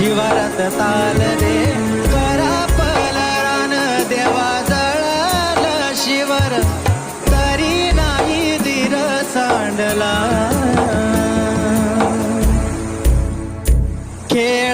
जीवारात ताल दे करा पलरान देवा जळाल शिवर. तरी नाही धीर सांडला. खेळ